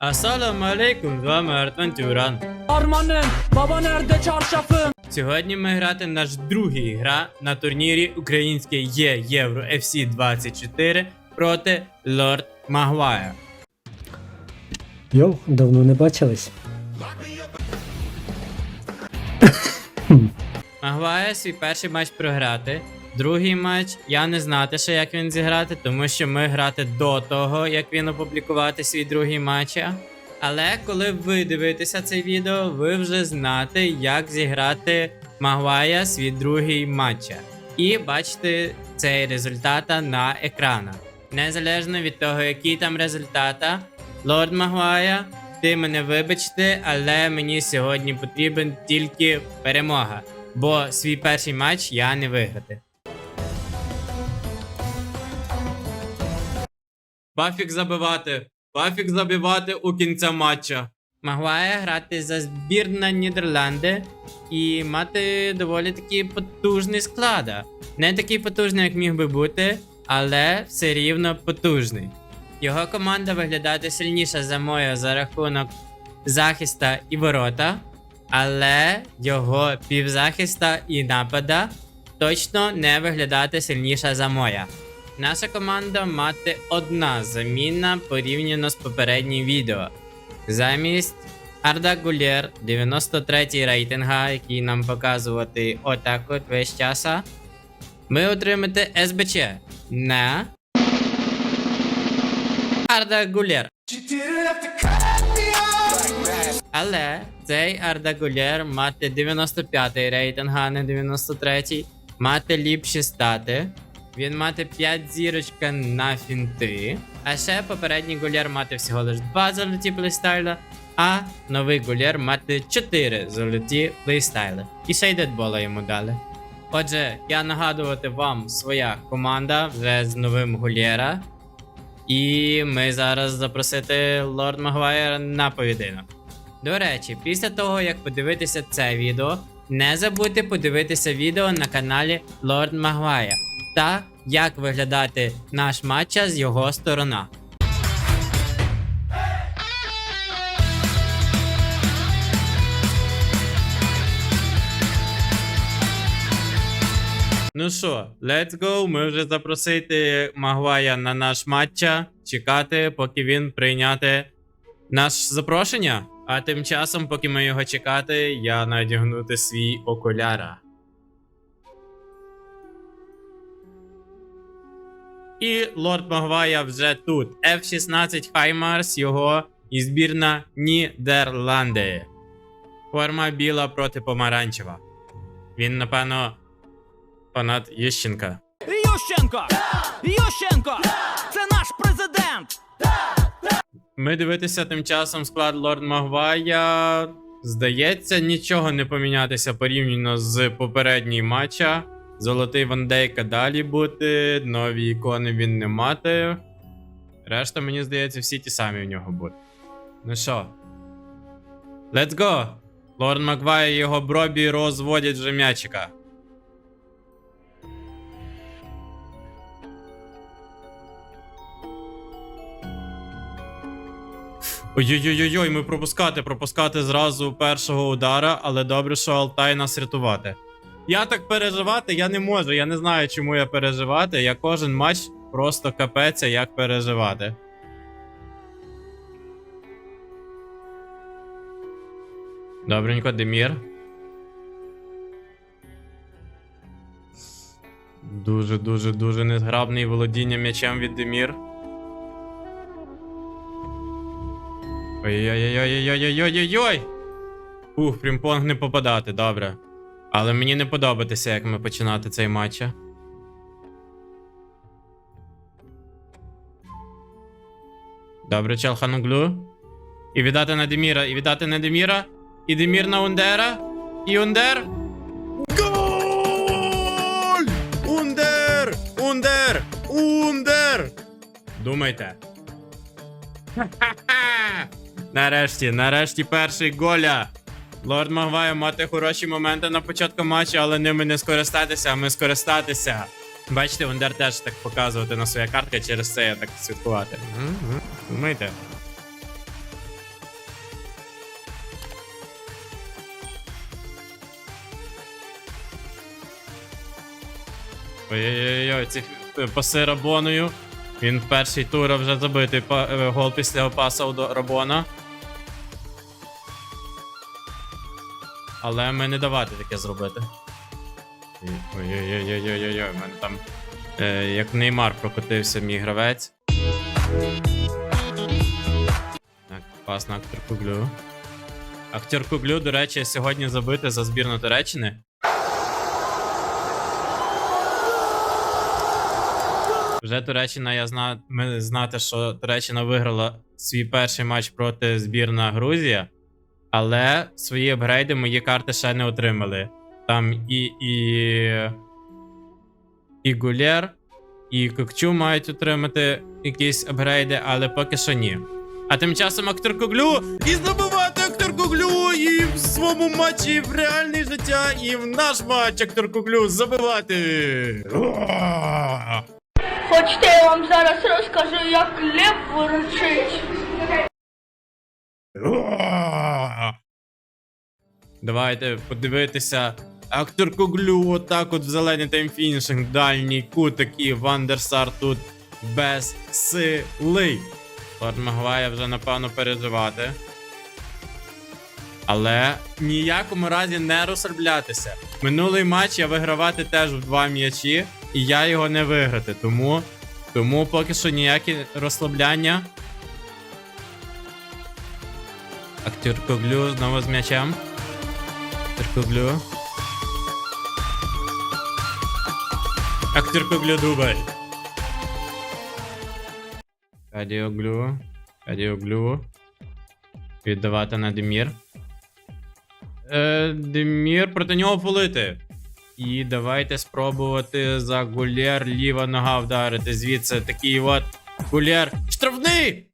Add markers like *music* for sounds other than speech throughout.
Ассаламу алейкум, з вами Артон Тюран. Armanım, baba nerede çarşafım? Сьогодні ми грати наш другий гра на турнірі Українське Є Євро FC 24 проти Лорд Магуая. Йоу, давно не бачились. Магуая свій перший матч програти. Другий матч я не знати ще, як він зіграти, тому що ми грати до того, як він опублікувати свій другий матч. Але коли ви дивитеся це відео, ви вже знаєте, як зіграти Магуая свій другий матч. І бачите цей результата на екранах. Незалежно від того, який там результата, Лорд Магуая, ти мене вибачте, але мені сьогодні потрібен тільки перемога. Бо свій перший матч я не виграти. Пафік забивати. Пафік забивати у кінця матча. Магуає грати за збірна Нідерланди і мати доволі таки потужний склад. Не такий потужний, як міг би бути, але все рівно потужний. Його команда виглядає сильніша за мою за рахунок захиста і ворота, але його півзахиста і напада точно не виглядати сильніша за моя. Наша команда мати одна заміна порівняно з попереднім відео. Замість Арда Гулєр 93 рейтинга, який нам показувати отак от весь часа. Ми отримаєте СБЧ на Арда Гулєр. Але цей Арда Гулєр мати 95 рейтинг, а не 93, мати ліпші стати. Він мати 5 зірочка на фінти. А ще попередній гулєр мати всього лише 2 золоті плейстайла, а новий гулєр мати 4 золоті плейстайли. І ще й дедбола йому дали. Отже, я нагадувати вам своя команда вже з новим гулєра. І ми зараз запросити Лорд Магуайр на поєдинок. До речі, після того, як подивитися це відео, не забудьте подивитися відео на каналі Лорд Магуая та як виглядати наш матча з його сторона. Ну що, let's go. Ми вже запросити Магуая на наш матча. Чекати, поки він прийняти наше запрошення. А тим часом, поки ми його чекати, я надягнути свій окуляра. І Лорд Магвая вже тут. F-16 Хаймарс його і збірна Нідерланди. Форма біла проти помаранчева. Він, напевно, фанат Ющенка. Ющенко! Ющенко! Це наш президент! Ми дивитися тим часом склад Лорд Магвая. Здається, нічого не помінятися порівняно з попередній матча. Золотий Вандейка далі бути, нові ікони він не мати. Решта, мені здається, всі ті самі в нього будуть. Ну що? Let's go! Лорд Магвай і його бробі розводять вже м'ячика. Ой-ой-ой, ой ми пропускати, пропускати зразу першого удара, але добре, що Алтай нас рятувати. Я так переживати, я не можу. Я не знаю, чому я переживати. Я кожен матч просто капеться, як переживати. Добренько, Демір. Дуже, дуже, дуже незграбний володіння м'ячем від Демір. Ой-ой-ой-ой-ой-ой-ой-ой-ой! Ух, прімпонг не попадати, добре. Але мені не подобається, як ми починати цей матч. Добре, Челхануглу. І віддати на Деміра, і віддати на Деміра. І Демір на Ундера. І Ундер. Голь! Ундер! Ундер! Ундер! Думайте. Ха-ха-ха! Нарешті, нарешті перший голя. Лорд Магвай мати хороші моменти на початку матчу, але ними не скористатися, а ми скористатися. Бачите, Вондер теж так показувати на своя картка, через це я так святкувати. Думайте. Ой-ой-ой, цих е, паси Рабоною. Він в перший тур вже забитий е, гол після паса до Рабона. Але ми не давати таке зробити. Ой-ой-ой-ой-ой-ой, в мене там е, як Неймар прокотився мій гравець. Так, пас на актер Куглю. Актер Куглю, до речі, сьогодні забити за збірну Туреччини. Вже Туреччина, я зна... ми знати, що Туреччина виграла свій перший матч проти збірна Грузія, але свої апгрейди мої карти ще не отримали. Там і. і... І Гулєр, і Кокчу мають отримати якісь апгрейди, але поки що ні. А тим часом актор Куглю і здобувати актор Куглю і в своєму матчі і в реальне життя, і в наш матч актор Куглю забивати. Хочете, я вам зараз розкажу, як лев ворочить. Давайте подивитися. Актор Куглю отак от в зелений таймфінішинг, дальній кутик і Вандерсар тут без сили. Лорд Магвая вже напевно переживати. Але ніякому разі не розслаблятися. Минулий матч я вигравати теж в два м'ячі, і я його не виграти. Тому, тому поки що ніякі розслабляння. Актер Коглю знову з м'ячем. Актер Коглю. Актер Коглю дубль. Кадіоглю. Кадіоглю. Віддавати на Демір. Е, Демір проти нього полити. І давайте спробувати за гулєр ліва нога вдарити. Звідси такий от гулєр. Штрафний!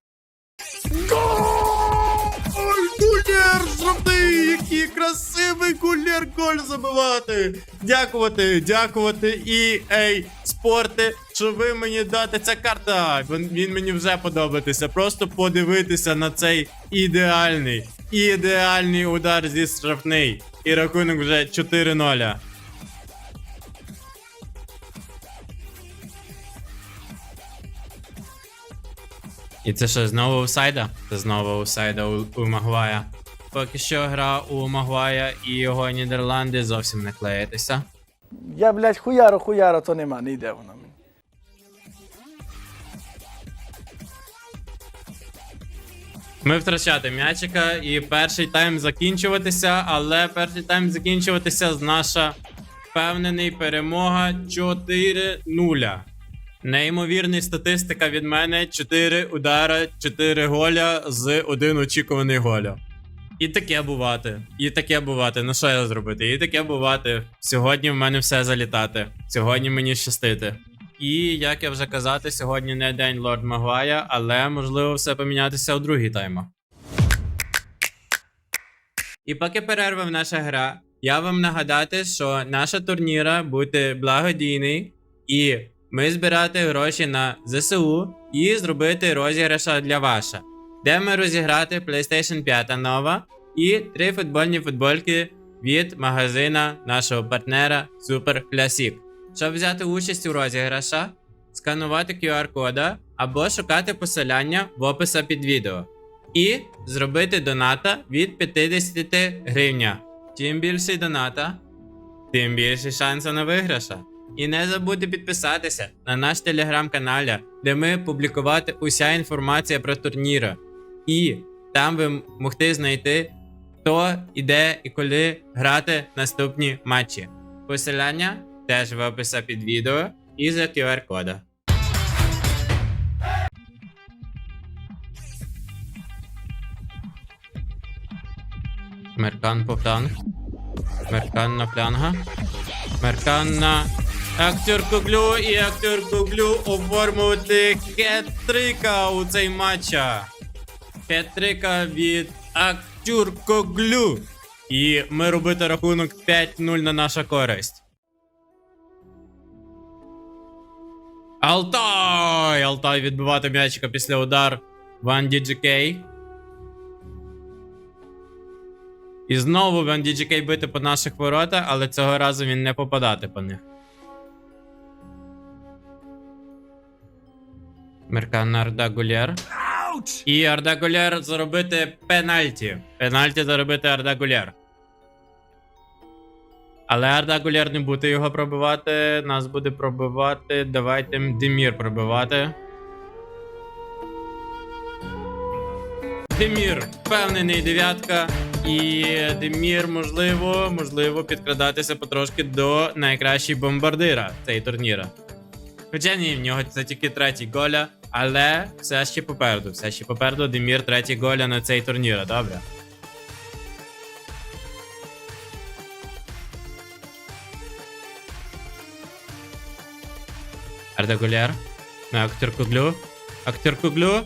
Красивий гулєр голь забивати! Дякувати, дякувати EA спорти, що ви мені дати ця карта. Він, він мені вже подобається. Просто подивитися на цей ідеальний, ідеальний удар зі штрафний. І рахунок вже 4-0. І це що, знову офсайда? Це знову офсайда у, у Магвая. Поки що гра у Магвая і його Нідерланди зовсім не клеїтися. Я, блядь, хуяро, хуяро, то нема, не йде вона. мені. Ми втрачати м'ячика і перший тайм закінчуватися, але перший тайм закінчуватися з наша впевнений перемога 4-0. Неймовірний статистика від мене: 4 удара, 4 голя з 1 очікуваний голя. І таке бувати. І таке бувати. Ну що я зробити? І таке бувати. Сьогодні в мене все залітати. Сьогодні мені щастити. І як я вже казати, сьогодні не день Лорд Магвая, але можливо все помінятися у другій таймах. І поки перерва в наша гра, я вам нагадати, що наша турніра буде благодійний, і ми збирати гроші на ЗСУ і зробити розіграша для ваша, де ми розіграти PlayStation 5 нова і три футбольні футбольки від магазина нашого партнера Super Classic. Щоб взяти участь у розіграша, сканувати QR-кода або шукати посилання в описі під відео. І зробити доната від 50 гривня. Чим більше доната, тим більше шансу на виграша. І не забудьте підписатися на наш телеграм-каналі, де ми публікувати уся інформація про турніри. І там ви могти знайти, хто іде і коли грати наступні матчі. Посилання теж в описі під відео і за QR-кода. Меркан по фланг. Меркан на фланга. Меркан на актер Куглю і актер Куглю оформити хет-трика у цей матча. Петрика від Актюр Коглю. І ми робити рахунок 5-0 на наша користь. Алтай! Алтай відбивати м'ячика після удар Ван DGK. І знову Ван DGK бити по наших воротах, але цього разу він не попадати по них. Мерканарда Гулєр. Гулєр. І Арда Гулєр заробити пенальті. Пенальті заробити Арда Гулєр. Але Арда Гулєр не буде його пробивати. Нас буде пробивати. Давайте Демір пробивати. Демір, впевнений дев'ятка. І Демір, можливо, можливо, підкрадатися потрошки до найкращого бомбардира цей турніра. Хоча ні, в нього це тільки третій голя, але все ще попереду. Все ще попереду Демір третій голя на цей турнір, добре. Арда Гуляр. На актер Куглю. Актер Куглю.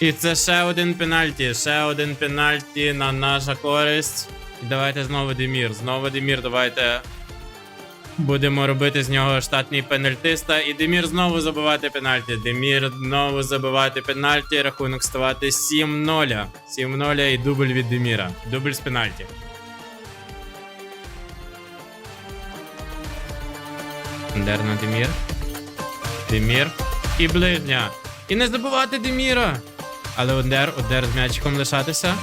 І це ще один пенальті. Ще один пенальті на наша користь. І давайте знову Демір. Знову Демір, давайте Будемо робити з нього штатний пенальтиста. І Демір знову забивати пенальті. Демір знову забивати пенальті. Рахунок ставати 7-0. 7-0 і дубль від Деміра. Дубль з пенальті. Дер на Демір. Демір. І ближня. І не забувати Деміра. Але Одер, Одер з м'ячиком лишатися.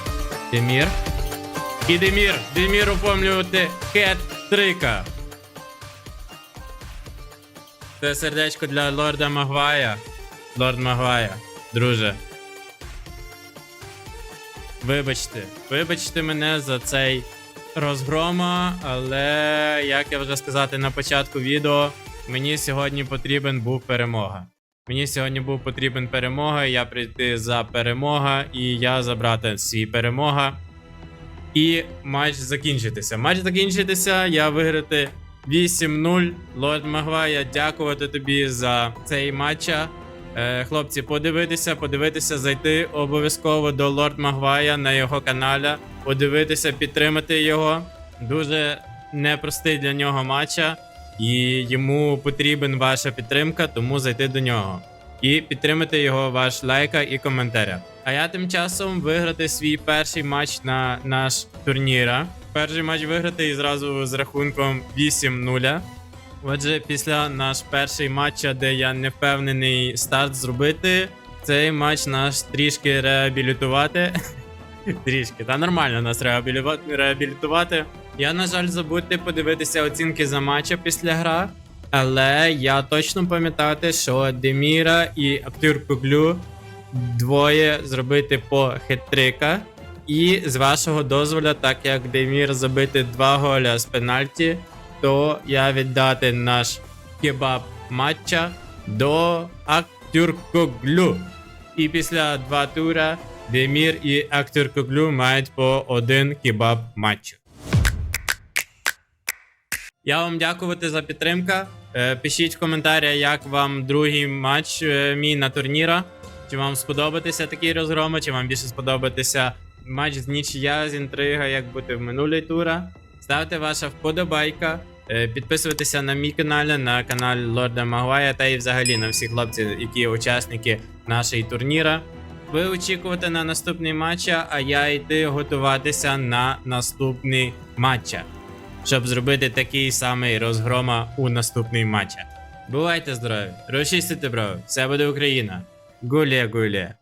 Демір. І Демір. Демір оформлювати хет-трика. Це сердечко для лорда Магвая. Лорд Магвая, друже. Вибачте, вибачте мене за цей розгрома, але як я вже сказати на початку відео, мені сьогодні потрібен був перемога. Мені сьогодні був потрібен перемога, я прийти за перемога, і я забрати свій перемога. І матч закінчитися. Матч закінчитися, я виграти 8-0. Лорд Магвая, дякувати тобі за цей матч. Е, хлопці, подивитися, подивитися, зайти обов'язково до Лорд Магвая на його каналі, подивитися, підтримати його. Дуже непростий для нього матча, і йому потрібен ваша підтримка, тому зайти до нього. І підтримати його ваш лайка і коментаря. А я тим часом виграти свій перший матч на наш турніра. Перший матч виграти і зразу з рахунком 8-0. Отже, після наш перший матча, де я не впевнений старт зробити, цей матч наш трішки реабілітувати. *laughs* трішки, та нормально нас реабілітувати. Я, на жаль, забудьте подивитися оцінки за матча після гра. Але я точно пам'ятати, що Деміра і Актюр Куглю двоє зробити по хет-трика. І з вашого дозволу, так як Демір забити два голя з пенальті, то я віддати наш кебаб матча до Актюркоглю. І після два тура Демір і Актюркоглю мають по один кебаб матчу. Я вам дякувати за підтримку. Е, Пишіть в коментарях, як вам другий матч е, мій на турніра. Чи вам сподобатися такий розгром, чи вам більше сподобатися матч з нічия, з інтрига, як бути в минулій тура. Ставте ваша вподобайка. е, Підписуйтеся на мій канал, на канал Лорда Магуая та і взагалі на всіх хлопців, які учасники нашої турніра. Ви очікувати на наступний матч, а я йти готуватися на наступний матч, щоб зробити такий самий розгрома у наступний матч. Бувайте здорові, розчистите бро, все буде Україна. Гулє, гулє.